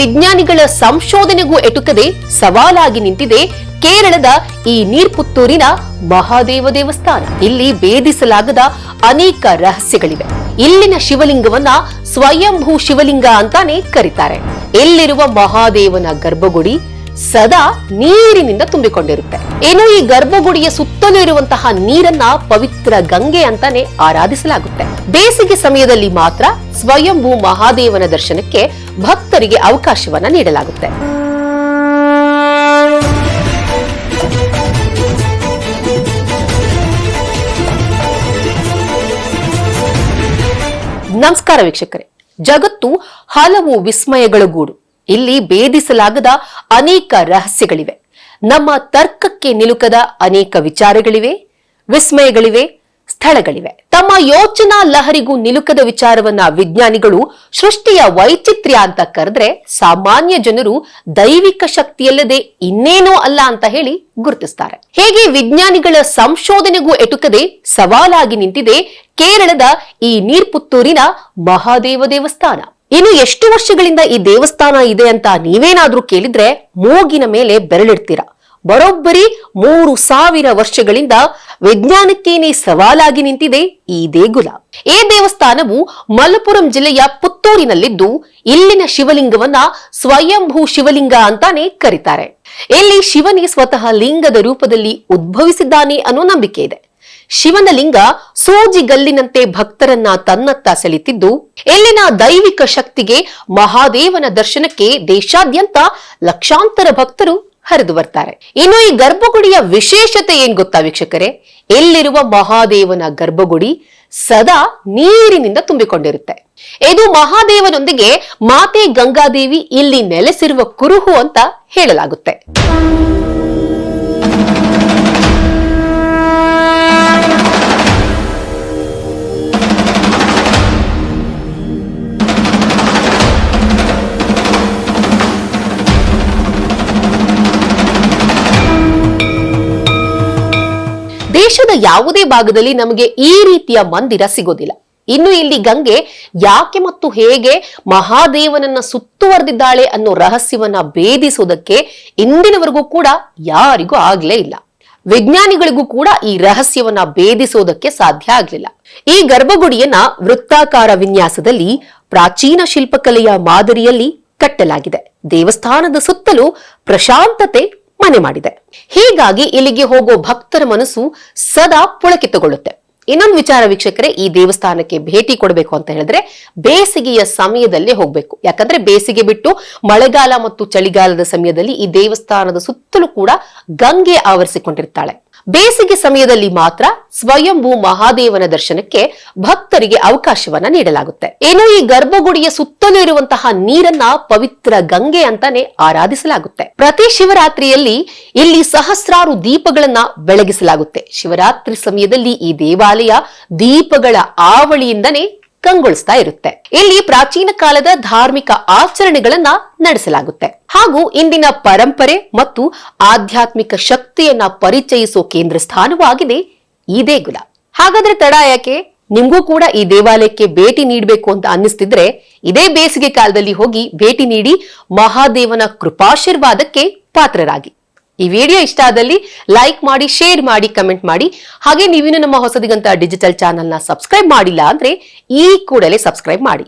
ವಿಜ್ಞಾನಿಗಳ ಸಂಶೋಧನೆಗೂ ಎಟುಕದೆ ಸವಾಲಾಗಿ ನಿಂತಿದೆ ಕೇರಳದ ಈ ನೀರ್ಪುತ್ತೂರಿನ ಮಹಾದೇವ ದೇವಸ್ಥಾನ. ಇಲ್ಲಿ ಭೇದಿಸಲಾಗದ ಅನೇಕ ರಹಸ್ಯಗಳಿವೆ. ಇಲ್ಲಿನ ಶಿವಲಿಂಗವನ್ನ ಸ್ವಯಂಭೂ ಶಿವಲಿಂಗ ಅಂತಾನೆ ಕರೀತಾರೆ. ಇಲ್ಲಿರುವ ಮಹಾದೇವನ ಗರ್ಭಗುಡಿ ಸದಾ ನೀರಿನಿಂದ ತುಂಬಿಕೊಂಡಿರುತ್ತೆ. ಇನ್ನು ಈ ಗರ್ಭಗುಡಿಯ ಸುತ್ತಲೂ ಇರುವಂತಹ ನೀರನ್ನ ಪವಿತ್ರ ಗಂಗೆ ಅಂತಾನೆ ಆರಾಧಿಸಲಾಗುತ್ತೆ. ಬೇಸಿಗೆ ಸಮಯದಲ್ಲಿ ಮಾತ್ರ ಸ್ವಯಂಭೂ ಮಹಾದೇವನ ದರ್ಶನಕ್ಕೆ ಭಕ್ತರಿಗೆ ಅವಕಾಶವನ್ನ ನೀಡಲಾಗುತ್ತೆ. ನಮಸ್ಕಾರ ವೀಕ್ಷಕರೇ. ಜಗತ್ತು ಹಲವು ವಿಸ್ಮಯಗಳ ಗೂಡು. ಇಲ್ಲಿ ಭೇದಿಸಲಾಗದ ಅನೇಕ ರಹಸ್ಯಗಳಿವೆ. ನಮ್ಮ ತರ್ಕಕ್ಕೆ ನಿಲುಕದ ಅನೇಕ ವಿಚಾರಗಳಿವೆ, ವಿಸ್ಮಯಗಳಿವೆ, ಸ್ಥಳಗಳಿವೆ. ತಮ್ಮ ಯೋಚನಾ ಲಹರಿಗೂ ನಿಲುಕದ ವಿಚಾರವನ್ನ ವಿಜ್ಞಾನಿಗಳು ಸೃಷ್ಟಿಯ ವೈಚಿತ್ರ್ಯ ಅಂತ ಕರೆದ್ರೆ ಸಾಮಾನ್ಯ ಜನರು ದೈವಿಕ ಶಕ್ತಿಯಲ್ಲದೆ ಇನ್ನೇನೂ ಅಲ್ಲ ಅಂತ ಹೇಳಿ ಗುರುತಿಸ್ತಾರೆ. ಹೇಗೆ ವಿಜ್ಞಾನಿಗಳ ಸಂಶೋಧನೆಗೂ ಎಟುಕದೆ ಸವಾಲಾಗಿ ನಿಂತಿದೆ ಕೇರಳದ ಈ ನೀರ್ಪುತ್ತೂರಿನ ಮಹಾದೇವ ದೇವಸ್ಥಾನ. ಇನ್ನು ಎಷ್ಟು ವರ್ಷಗಳಿಂದ ಈ ದೇವಸ್ಥಾನ ಇದೆ ಅಂತ ನೀವೇನಾದ್ರೂ ಕೇಳಿದ್ರೆ ಮೂಗಿನ ಮೇಲೆ ಬೆರಳಿಡ್ತೀರಾ? ಬರೋಬ್ಬರಿ ಮೂರು ಸಾವಿರ ವರ್ಷಗಳಿಂದ ವಿಜ್ಞಾನಕ್ಕೇನೆ ಸವಾಲಾಗಿ ನಿಂತಿದೆ ಈ ದೇಗುಲ. ಈ ದೇವಸ್ಥಾನವು ಮಲಪುರಂ ಜಿಲ್ಲೆಯ ಪುತ್ತೂರಿನಲ್ಲಿದ್ದು ಇಲ್ಲಿನ ಶಿವಲಿಂಗವನ್ನ ಸ್ವಯಂಭೂ ಶಿವಲಿಂಗ ಅಂತಾನೆ ಕರೀತಾರೆ. ಇಲ್ಲಿ ಶಿವನೇ ಸ್ವತಃ ಲಿಂಗದ ರೂಪದಲ್ಲಿ ಉದ್ಭವಿಸಿದ್ದಾನೆ ಅನ್ನೋ ನಂಬಿಕೆ ಇದೆ. ಶಿವನ ಲಿಂಗ ಸೂಜಿಗಲ್ಲಿನಂತೆ ಭಕ್ತರನ್ನ ತನ್ನತ್ತ ಸೆಳೆತಿದ್ದು, ಇಲ್ಲಿನ ದೈವಿಕ ಶಕ್ತಿಗೆ ಮಹಾದೇವನ ದರ್ಶನಕ್ಕೆ ದೇಶಾದ್ಯಂತ ಲಕ್ಷಾಂತರ ಭಕ್ತರು ಹರಿದು ಬರ್ತಾರೆ. ಇನ್ನು ಈ ಗರ್ಭಗುಡಿಯ ವಿಶೇಷತೆ ಏನ್ ಗೊತ್ತಾ ವೀಕ್ಷಕರೇ? ಇಲ್ಲಿರುವ ಮಹಾದೇವನ ಗರ್ಭಗುಡಿ ಸದಾ ನೀರಿನಿಂದ ತುಂಬಿಕೊಂಡಿರುತ್ತೆ. ಇದು ಮಹಾದೇವನೊಂದಿಗೆ ಮಾತೆ ಗಂಗಾದೇವಿ ಇಲ್ಲಿ ನೆಲೆಸಿರುವ ಕುರುಹು ಅಂತ ಹೇಳಲಾಗುತ್ತೆ. ದೇಶದ ಯಾವುದೇ ಭಾಗದಲ್ಲಿ ನಮಗೆ ಈ ರೀತಿಯ ಮಂದಿರ ಸಿಗೋದಿಲ್ಲ. ಇನ್ನು ಇಲ್ಲಿ ಗಂಗೆ ಯಾಕೆ ಮತ್ತು ಹೇಗೆ ಮಹಾದೇವನನ್ನ ಸುತ್ತುವರೆದಿದ್ದಾಳೆ ಅನ್ನೋ ರಹಸ್ಯವನ್ನ ಭೇದಿಸುವುದಕ್ಕೆ ಇಂದಿನವರೆಗೂ ಕೂಡ ಯಾರಿಗೂ ಆಗ್ಲೇ ಇಲ್ಲ. ವಿಜ್ಞಾನಿಗಳಿಗೂ ಕೂಡ ಈ ರಹಸ್ಯವನ್ನ ಭೇದಿಸೋದಕ್ಕೆ ಸಾಧ್ಯ ಆಗ್ಲಿಲ್ಲ. ಈ ಗರ್ಭಗುಡಿಯನ್ನ ವೃತ್ತಾಕಾರ ವಿನ್ಯಾಸದಲ್ಲಿ ಪ್ರಾಚೀನ ಶಿಲ್ಪಕಲೆಯ ಮಾದರಿಯಲ್ಲಿ ಕಟ್ಟಲಾಗಿದೆ. ದೇವಸ್ಥಾನದ ಸುತ್ತಲೂ ಪ್ರಶಾಂತತೆ ಮನೆ ಮಾಡಿದೆ. ಹೀಗಾಗಿ ಇಲ್ಲಿಗೆ ಹೋಗೋ ಭಕ್ತರ ಮನಸ್ಸು ಸದಾ ಪುಳಕಿತಗೊಳ್ಳುತ್ತೆ. ಇನ್ನೊಂದು ವಿಚಾರ ವೀಕ್ಷಕರೇ, ಈ ದೇವಸ್ಥಾನಕ್ಕೆ ಭೇಟಿ ಕೊಡಬೇಕು ಅಂತ ಹೇಳಿದ್ರೆ ಬೇಸಿಗೆಯ ಸಮಯದಲ್ಲೇ ಹೋಗ್ಬೇಕು. ಯಾಕಂದ್ರೆ ಬೇಸಿಗೆ ಬಿಟ್ಟು ಮಳೆಗಾಲ ಮತ್ತು ಚಳಿಗಾಲದ ಸಮಯದಲ್ಲಿ ಈ ದೇವಸ್ಥಾನದ ಸುತ್ತಲೂ ಕೂಡ ಗಂಗೆ ಆವರಿಸಿಕೊಂಡಿರ್ತಾಳೆ. ಬೇಸಿಗೆ ಸಮಯದಲ್ಲಿ ಮಾತ್ರ ಸ್ವಯಂಭೂ ಮಹಾದೇವನ ದರ್ಶನಕ್ಕೆ ಭಕ್ತರಿಗೆ ಅವಕಾಶವನ್ನ ನೀಡಲಾಗುತ್ತೆ. ಏನು ಈ ಗರ್ಭಗುಡಿಯ ಸುತ್ತಲೂ ಇರುವಂತಹ ನೀರನ್ನ ಪವಿತ್ರ ಗಂಗೆ ಅಂತಾನೆ ಆರಾಧಿಸಲಾಗುತ್ತೆ. ಪ್ರತಿ ಶಿವರಾತ್ರಿಯಲ್ಲಿ ಇಲ್ಲಿ ಸಹಸ್ರಾರು ದೀಪಗಳನ್ನ ಬೆಳಗಿಸಲಾಗುತ್ತೆ. ಶಿವರಾತ್ರಿ ಸಮಯದಲ್ಲಿ ಈ ದೇವಾಲಯ ದೀಪಗಳ ಆವಳಿಯಿಂದನೇ ಕಂಗೊಳಿಸ್ತಾ ಇರುತ್ತೆ. ಇಲ್ಲಿ ಪ್ರಾಚೀನ ಕಾಲದ ಧಾರ್ಮಿಕ ಆಚರಣೆಗಳನ್ನ ನಡೆಸಲಾಗುತ್ತೆ. ಹಾಗೂ ಇಂದಿನ ಪರಂಪರೆ ಮತ್ತು ಆಧ್ಯಾತ್ಮಿಕ ಶಕ್ತಿಯನ್ನ ಪರಿಚಯಿಸೋ ಕೇಂದ್ರ ಸ್ಥಾನವಾಗಿದೆ ಈ ದೇಗುಲ. ಹಾಗಾದ್ರೆ ತಡ ಯಾಕೆ? ನಿಮ್ಗೂ ಕೂಡ ಈ ದೇವಾಲಯಕ್ಕೆ ಭೇಟಿ ನೀಡಬೇಕು ಅಂತ ಅನ್ನಿಸ್ತಿದ್ರೆ ಇದೇ ಬೇಸಿಗೆ ಕಾಲದಲ್ಲಿ ಹೋಗಿ ಭೇಟಿ ನೀಡಿ ಮಹಾದೇವನ ಕೃಪಾಶೀರ್ವಾದಕ್ಕೆ ಪಾತ್ರರಾಗಿ. ಈ ವಿಡಿಯೋ ಇಷ್ಟ ಆದಲ್ಲಿ ಲೈಕ್ ಮಾಡಿ ಶೇರ್ ಮಾಡಿ ಕಮೆಂಟ್ ಮಾಡಿ. ಹಾಗೆ ನೀವಿನ್ನು ನಮ್ಮ ಹೊಸದಿಗಂತ ಡಿಜಿಟಲ್ ಚಾನೆಲ್ನ ಸಬ್ಸ್ಕ್ರೈಬ್ ಮಾಡಿಲ್ಲ ಅಂದ್ರೆ ಈ ಕೂಡಲೇ ಸಬ್ಸ್ಕ್ರೈಬ್ ಮಾಡಿ.